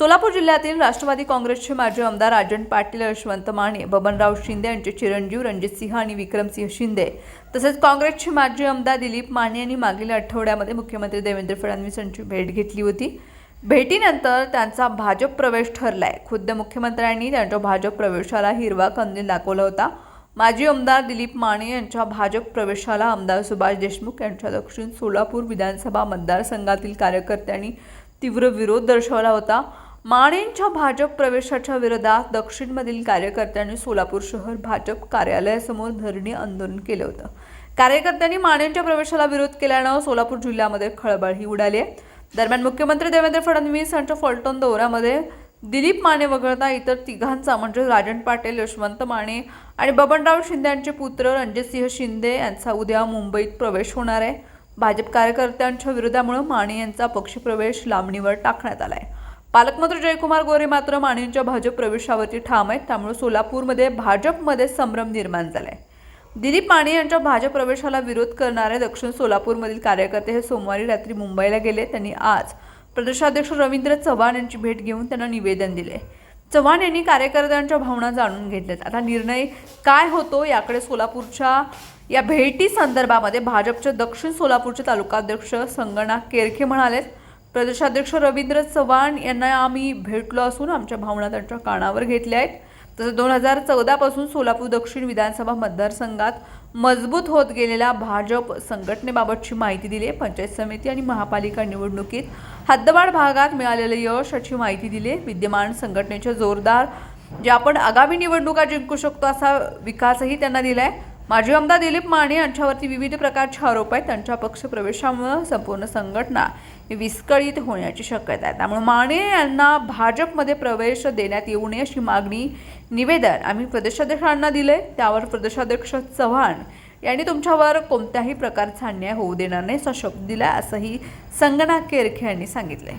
सोलापूर जिल्ह्यातील राष्ट्रवादी काँग्रेसचे माजी आमदार राजन पाटील यशवंत माने बबनराव शिंदे यांचे चिरंजीव रणजित सिंह आणि विक्रमसिंह शिंदे तसेच काँग्रेसचे माजी आमदार दिलीप माने यांनी मागील आठवड्यामध्ये मुख्यमंत्री देवेंद्र फडणवीस यांची भेट घेतली होती. भेटीनंतर त्यांचा भाजप प्रवेश ठरलाय. खुद्द मुख्यमंत्र्यांनी त्यांच्या भाजप प्रवेशाला हिरवा कंदील दाखवला होता. माजी आमदार दिलीप माने यांच्या भाजप प्रवेशाला आमदार सुभाष देशमुख यांच्या दक्षिण सोलापूर विधानसभा मतदारसंघातील कार्यकर्त्यांनी तीव्र विरोध दर्शवला होता. मानेंच्या भाजप प्रवेशाच्या विरोधात दक्षिणमधील कार्यकर्त्यांनी सोलापूर शहर भाजप कार्यालयासमोर धरणे आंदोलन केलं होतं. कार्यकर्त्यांनी मानेंच्या प्रवेशाला विरोध केल्यानं सोलापूर जिल्ह्यामध्ये खळबळही उडाली आहे. दरम्यान मुख्यमंत्री देवेंद्र फडणवीस यांच्या फलटण दौऱ्यामध्ये दिलीप माने वगळता इतर तिघांचा म्हणजे राजन पाटील यशवंत माने आणि बबनराव शिंदे यांचे पुत्र रणजितसिंह शिंदे यांचा उद्या मुंबईत प्रवेश होणार आहे. भाजप कार्यकर्त्यांच्या विरोधामुळे माने यांचा पक्षप्रवेश लांबणीवर टाकण्यात आला आहे पालकमंत्री जयकुमार गोरे मात्र मानेंच्या भाजप प्रवेशावरती ठाम आहेत. त्यामुळे सोलापूरमध्ये भाजपमध्ये संभ्रम निर्माण झालाय. दिलीप माने यांच्या भाजप प्रवेशाला विरोध करणारे दक्षिण सोलापूरमधील कार्यकर्ते हे सोमवारी रात्री मुंबईला गेले. त्यांनी आज प्रदेशाध्यक्ष रवींद्र चव्हाण यांची भेट घेऊन त्यांना निवेदन दिले. चव्हाण यांनी कार्यकर्त्यांच्या भावना जाणून घेतल्यात. आता निर्णय काय होतो याकडे सोलापूरच्या या भेटी संदर्भामध्ये भाजपचे दक्षिण सोलापूरचे तालुकाध्यक्ष संगणा केरखे म्हणालेत. प्रदेशाध्यक्ष रवींद्र चव्हाण यांना आम्ही भेटलो असून आमच्या भावना त्यांच्या कानावर घेतल्या आहेत. तसं दोन हजार चौदापासून सोलापूर दक्षिण विधानसभा मतदारसंघात मजबूत होत गेलेल्या भाजप संघटनेबाबतची माहिती दिली आहे. पंचायत समिती आणि महापालिका निवडणुकीत हद्दवाड भागात मिळालेलं यश याची माहिती दिली विद्यमान संघटनेच्या जोरदार जे आपण आगामी निवडणुका जिंकू शकतो असा विकासही त्यांना दिला आहे माजी आमदार दिलीप माने यांच्यावरती विविध प्रकारचे आरोप आहेत. त्यांच्या पक्षप्रवेशामुळे संपूर्ण संघटना विस्कळीत होण्याची शक्यता आहे. त्यामुळे माने यांना भाजपमध्ये प्रवेश देण्यात येऊ नये अशी मागणी निवेदन आम्ही प्रदेशाध्यक्षांना दिले त्यावर प्रदेशाध्यक्ष चव्हाण यांनी तुमच्यावर कोणत्याही प्रकारचा अन्याय होऊ देणार नाही असा शब्द दिला असंही संगणा केरखे यांनी सांगितले